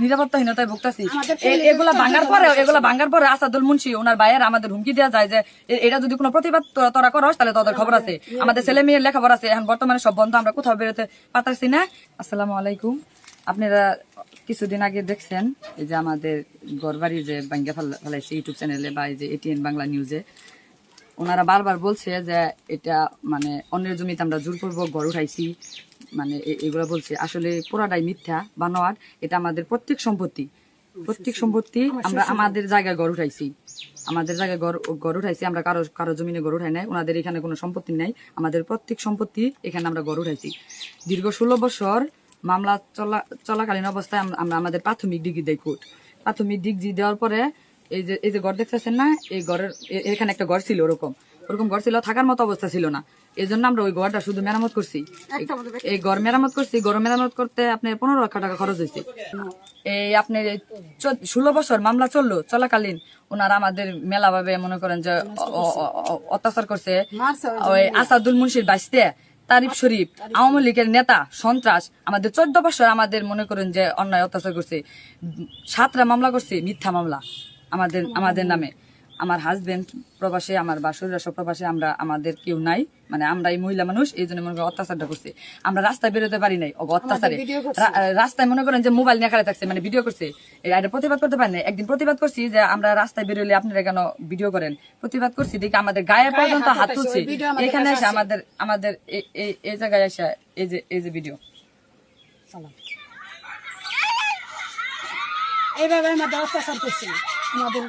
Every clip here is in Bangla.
নিরাপত্তাহীনতায় ভুগতাছি। এগুলা ভাঙার পরে এগুলা ভাঙার পরে আসাদুল মুন্সি ওনার ভাইয়ের আমাদের হুমকি দেওয়া যায় যে এটা যদি কোনো প্রতিবাদ তোরা- করস তাহলে তোদের খবর আছে। আমাদের ছেলে মেয়ের লেখাপড়া আছে। এখন বর্তমানে সব বন্ধ আমরা কোথাও বেরোতে পারতাছি না। আসসালামু আলাইকুম। আপনারা কিছুদিন আগে দেখছেন এই যে আমাদের গড়বাড়ি যে বাঙ্গা ফেলাইছে ইউটিউব চ্যানেলে বা এই যে এটিএন বাংলা নিউজে ওনারা বারবার বলছে যে এটা মানে অন্যের জমিতে আমরা জোর জোরপূর্বক গড় উঠাইছি। মানে এগুলো বলছে। আসলে পুরাটাই মিথ্যা বানোয়ার এটা আমাদের প্রত্যেক সম্পত্তি। প্রত্যেক সম্পত্তি আমরা আমাদের জায়গায় গড় উঠাইছি। আমাদের জায়গায় গড় গড় উঠাইছি আমরা কারও কারও জমিনে গড় উঠাই নাই ওনাদের এখানে কোনো সম্পত্তি নাই। আমাদের প্রত্যেক সম্পত্তি এখানে আমরা গড় উঠাইছি। দীর্ঘ ষোলো বছর মামলা চলা চলাকালীন অবস্থায় আমরা আমাদের প্রাথমিক ডিগ্রি দেয় কোর্ট। প্রাথমিক ডিগ্রি দেওয়ার পরে এই যে এই যে ঘর দেখতেছেন না এই ঘরের এখানে একটা ঘর ছিল ওরকম। ওরকম ঘর ছিল থাকার মতো অবস্থা ছিল না। এই জন্য আমরা ওই ঘরটা শুধু মেরামত করছি। এই- ঘর মেরামত করছি ঘর মেরামত করতে আপনার পনেরো লক্ষ টাকা খরচ হয়েছে। এই আপনার ষোলো বছর মামলা চলল চলাকালীন ওনারা আমাদের মেলা ভাবে মনে করেন যে অত্যাচার করছে। ওই আসাদুল মুন্সির বাইসতে তারিফ শরীফ আওয়ামী লীগের নেতা সন্ত্রাস আমাদের চোদ্দ বছর আমাদের মনে করেন যে অন্যায় অত্যাচার করছে। সাতটা মামলা করছে মিথ্যা মামলা আমাদের আমাদের নামে। আমার হাজবেন্ড প্রবাসে আমার বাসুরা সব প্রবাসে আমরা আমাদের কেউ নাই। মানে আমরা এই মহিলা মানুষ এই জন্য মনে করেন অত্যাচারটা করছে। আমরা রাস্তায় বেরোতে পারি নাই অত্যাচারে। রাস্তায় মনে করেন যে মোবাইল নিয়ে খালি থাকছে মানে ভিডিও করছে। আগে প্রতিবাদ করতে পারি না একদিন প্রতিবাদ করছি যে আমরা রাস্তায় বেরোলে আপনারা কেন ভিডিও করেন? প্রতিবাদ করছি দেখি আমাদের গায়ে পর্যন্ত হাত তুলছে। এখানে এসে আমাদের আমাদের এই জায়গায় এসে এই যে এই যে ভিডিও এইভাবে আমাদের অত্যাচার করছে আমাদের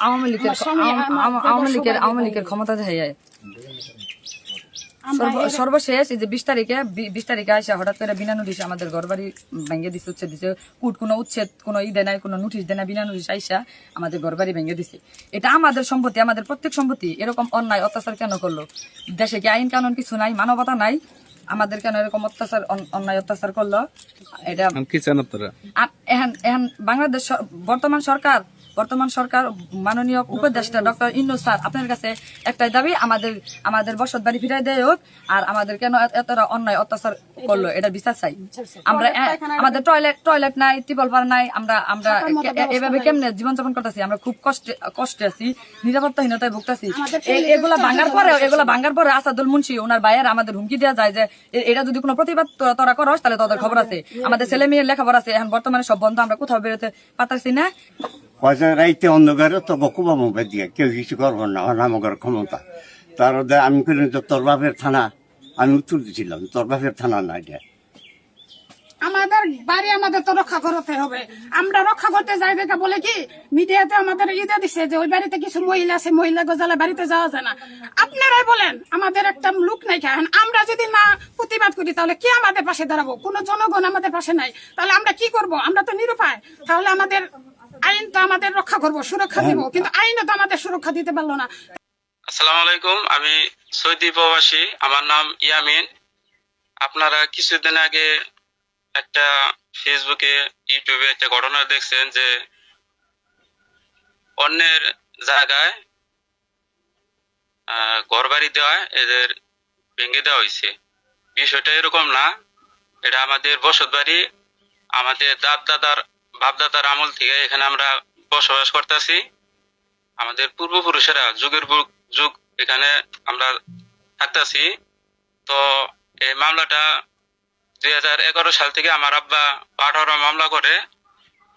আওয়ামী লীগের আওয়াম- লীগের আওয়ামী লীগের ক্ষমতা যায়। সর্বশেষ এই যে বিশ তারিখে বিশ তারিখে আসে হঠাৎ করে বিনা নোটিশ আমাদের ঘর বাড়ি ভেঙে দিছে উচ্ছেদ দিছে। কুট কোনো উচ্ছেদ কোনো ই দেয় নাই কোনো নোটিশ দেয় না বিনা নোটিশ আইসা আমাদের ঘর বাড়ি ভেঙে দিছে। এটা আমাদের সম্পত্তি আমাদের প্রত্যেক সম্পত্তি। এরকম অন্যায় অত্যাচার কেন করল? দেশে কি আইন কানুন কিছু নাই মানবতা নাই? আমাদের কেন এরকম অত্যাচার অন্যায় অত্যাচার করল? এটা কি চান আপনারা? এখন এখন বাংলাদেশ বর্তমান সরকার বর্তমান সরকার মাননীয় উপদেষ্টা ডক্টর ইন্নু স্যার আপনার কাছে একটাই দাবি আমাদের আমাদের বসত বাড়ি ফিরাই দেয় হোক আর আমাদের কেন এত- এতটা অন্যায় অত্যাচার করল এটা বিচার চাই। আমরা আমাদের টয়লেট টয়লেট নাই টিপল পার নাই আমরা আমরা এভাবে কেমনে জীবনযাপন করতেছি? আমরা খুব কষ্টে কষ্টে আছি নিরাপত্তাহীনতায় ভুগতেছি। এগুলা ভাঙার পরে এগুলা ভাঙার পরে আসাদুল মুন্সি ওনার ভাইয়ের আমাদের হুমকি দেওয়া যায় যে এটা যদি কোনো প্রতিবাদ তোরা- করস তাহলে তোদের খবর আছে। আমাদের ছেলে মেয়ের লেখাপড়া আছে এখন বর্তমানে সব বন্ধ আমরা কোথাও বেরোতে পারতাছি না। পয়সা রাইতে অন্ধকারে তো বকুবা মুখে দিয়ে, কেউ কিছু করব না আমার ক্ষমতা। তার আমি করি তো তোর বাপের থানা, আমি উত্তর দিছিলাম তোর বাপের থানা না এটা। আমাদের বাড়ি আমাদের তো রক্ষা করতে হবে। আমরা রক্ষা করতে যাই দেখে বলে কি, মিডিয়াতে আমাদের ইদে দিচ্ছে যে ওই বাড়িতে কিছু মহিলা আছে, মহিলা গজালে বাড়িতে যাওয়া যায় না। আপনারাই বলেন, আমাদের একটা লোক নাই এখন আমরা যদি না প্রতিবাদ করি, তাহলে কি আমাদের পাশে দাঁড়াবো? কোনো জনগণ আমাদের পাশে নাই। তাহলে আমরা কি করব? আমরা তো নিরুপায়। তাহলে আমাদের আইন তো আমাদের রক্ষা করব সুরক্ষা দিব কিন্তু আইনও তো আমাদের সুরক্ষা দিতে পারল না। আসসালামু আলাইকুম আমি সৌদি প্রবাসী আমার নাম ইয়ামিন। আপনারা কিছুদিন আগে একটা ফেসবুকে ইউটিউবে একটা ঘটনা দেখছেন যে অন্যের জায়গায় আহ, ঘরবাড়ি দেওয়া এদের ভেঙে দেওয়া হয়েছে। বিষয়টা এরকম না এটা আমাদের বসত বাড়ি আমাদের দাদ দাদার বাপ দাদার আমল থেকে এখানে আমরা বসবাস করতেছি। আমাদের পূর্বপুরুষেরা যুগের যুগ এখানে আমরা থাকতেছি। তো এই মামলাটা দুই হাজার এগারো সাল থেকে আমার আব্বা পাঠারো মামলা করে।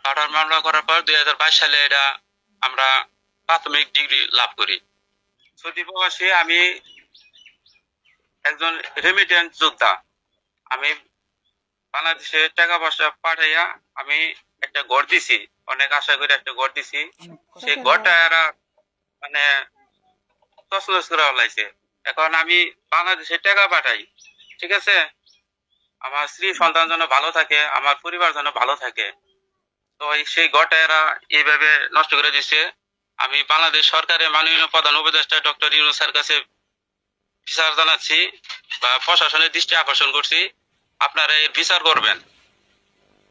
পাঠার মামলা করার পর দুই হাজার বাইশ সালে এটা আমরা প্রাথমিক ডিগ্রি লাভ করি। সৌদি প্রবাসী আমি একজন রেমিটেন্স যোদ্ধা। আমি বাংলাদেশে টাকা পয়সা পাঠাইয়া আমি একটা ঘর দিছি। অনেক আশা করে একটা ঘর দিছি। সেই ঘরটা এরা মানে করে ফেলাইছে এখন আমি বাংলাদেশে টাকা পাঠাই ঠিক আছে? আমার স্ত্রী সন্তান যেন ভালো থাকে আমার পরিবার যেন ভালো থাকে। তো সেই ঘরটা এরা এইভাবে নষ্ট করে দিচ্ছে আমি বাংলাদেশ সরকারের মাননীয় প্রধান উপদেষ্টা ডক্টর ইউনুসের কাছে বিচার জানাচ্ছি বা প্রশাসনের দৃষ্টি আকর্ষণ করছি। আপনারা এর বিচার করবেন।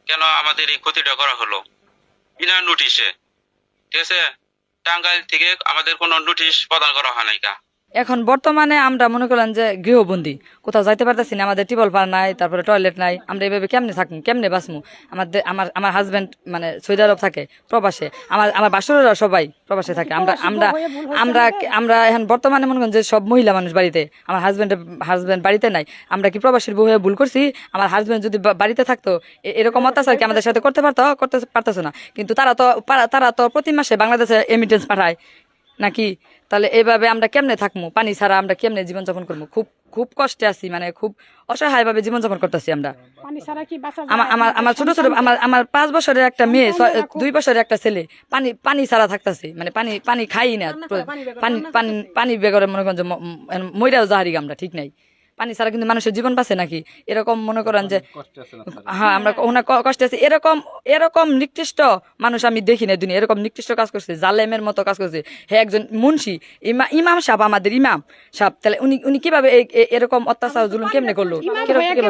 কেন আমাদের এই ক্ষতিটা করা হলো? বিনা নোটিশে ঠিক আছে? টাঙ্গাইল থেকে আমাদের কোনো নোটিশ প্রদান করা হয় নাই কা? এখন বর্তমানে আমরা মনে করলাম যে গৃহবন্দী। কোথাও যাইতে পারতেছি না আমাদের টিবল পার নাই তারপরে টয়লেট নাই আমরা এইভাবে কেমনে থাকব কেমনে বাঁচবো আমাদের আমার আমার হাজবেন্ড মানে সৌদি আরব থাকে প্রবাসে। আমার আমার বাসুরেরা সবাই প্রবাসে থাকে। আমরা আমরা আমরা আমরা এখন বর্তমানে মনে করেন যে সব মহিলা মানুষ বাড়িতে আমার হাজবেন্ড হাজবেন্ড বাড়িতে নাই। আমরা কি প্রবাসীর বউ হয়ে ভুল করছি? আমার হাজবেন্ড যদি বাড়িতে থাকতো এরকম অত্যাচার কি আমাদের সাথে করতে পারতো? করতে পারতেছো না। কিন্তু তারা তো তারা তো প্রতি মাসে বাংলাদেশে এমিটেন্স পাঠায়। নাকি? তাহলে এইভাবে আমরা কেমনে থাকব পানি ছাড়া আমরা কেমনে জীবনযাপন করব খুব খুব কষ্টে আছি মানে খুব অসহায় ভাবে জীবনযাপন করতেছি আমরা? আমার আমার ছোট ছোট আমার আমার পাঁচ বছরের একটা মেয়ে দুই বছরের একটা ছেলে পানি পানি ছাড়া থাকতেছে মানে পানি পানি খাই না। পানি পানি পানি বেগরে মনে করেন যে ম- ম- মইরাও জাহারি আমরা ঠিক নাই। পানি ছাড়া কিন্তু মানুষের জীবন বাঁচে নাকি? এরকম মনে করেন যে হ্যাঁ আমরা ওনার কষ্টে আছি। এরকম এরকম নিকৃষ্ট মানুষ আমি দেখি না দুনিয়া এরকম নিকৃষ্ট কাজ করছে জালেমের মতো কাজ করছে। হ্যাঁ একজন মুন্সি ইমা- ইমাম সাহেব আমাদের ইমাম সাহেব তাহলে উনি উনি কীভাবে এরকম অত্যাচার জুলুম কেমনে করল?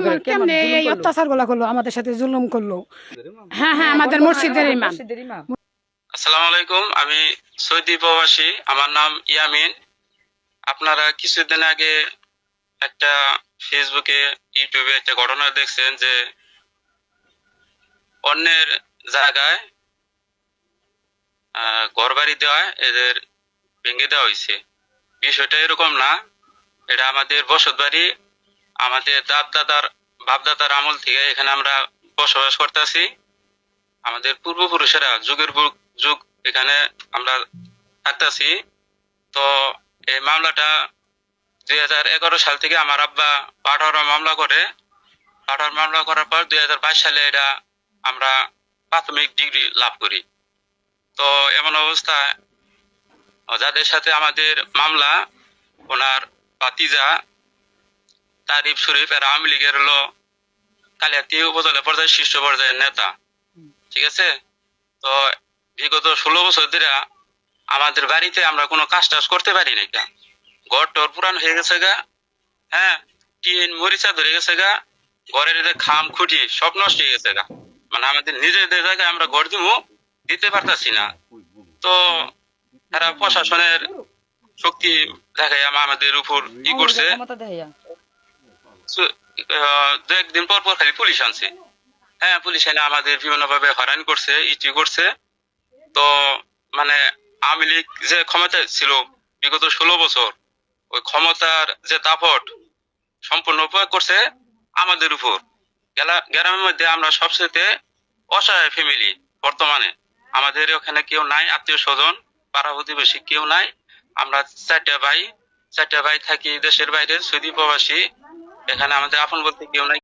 হয়ে কেমন- এই অত্যাচারগুলা করল আমাদের সাথে জুলুম করল। হ্যাঁ হ্যাঁ আমাদের মসজিদের ইমাম। আসসালামু আলাইকুম আমি সৌদি প্রবাসী আমার নাম ইয়ামিন। আপনারা কিছুদিন আগে একটা ফেসবুকে ইউটিউবে একটা ঘটনা দেখছেন যে অন্যের জায়গায় আহ, ঘরবাড়ি দেওয়ায় এদের ভেঙে দেওয়া হয়েছে। বিষয়টা এরকম না। এটা আমাদের বসত বাড়ি। আমাদের দাদ দাদার বাপ দাদার আমল থেকে এখানে আমরা বসবাস করতেছি। আমাদের পূর্বপুরুষেরা যুগের যুগ এখানে আমরা থাকতেছি। তো এই মামলাটা দুই হাজার এগারো সাল থেকে আমার আব্বা পাঠার মামলা করে। পাঠার মামলা করার পর দুই হাজার বাইশ সালে এটা আমরা প্রাথমিক ডিগ্রি লাভ করি। তো এমন অবস্থায় যাদের সাথে আমাদের মামলা, ওনার বাতিজা তারিফ শরীফ এরা আওয়ামী লীগের হলো কালিয়াতি উপজেলা পর্যায়ে শীর্ষ পর্যায়ের নেতা। ঠিক আছে? তো বিগত ষোলো বছর ধরে আমাদের বাড়িতে আমরা কোনো কাজ টাজ করতে পারি না ঘর টর পুরান হয়ে গেছে গা। হ্যাঁ টিন মরিচা ধরে গেছে গা। ঘরের যে খাম খুঁটি সব নষ্ট হয়ে গেছে গা। মানে আমাদের নিজেদের জায়গায় আমরা ঘর দিব দিতে পারতাছি না। তো তারা প্রশাসনের শক্তি আমা- আমাদের উপর কি করছে। দু একদিন পর পর খালি পুলিশ আনছে। হ্যাঁ পুলিশ এনে আমাদের বিভিন্ন ভাবে হয়রানি করছে ইটি করছে। তো মানে আওয়ামী লীগ যে ক্ষমতা ছিল বিগত ষোলো বছর ওই ক্ষমতার যে দাপট সম্পূর্ণ উপয়োগ করছে আমাদের উপর। গ্রামের মধ্যে আমরা সবচেয়ে অসহায় ফ্যামিলি বর্তমানে। আমাদের ওখানে কেউ নাই, আত্মীয় স্বজন, পাড়া প্রতিবেশী কেউ নাই। আমরা চারটা ভাই চারটা ভাই থাকি দেশের বাইরে, সৌদি প্রবাসী। এখানে আমাদের আপন বলতে কেউ নাই।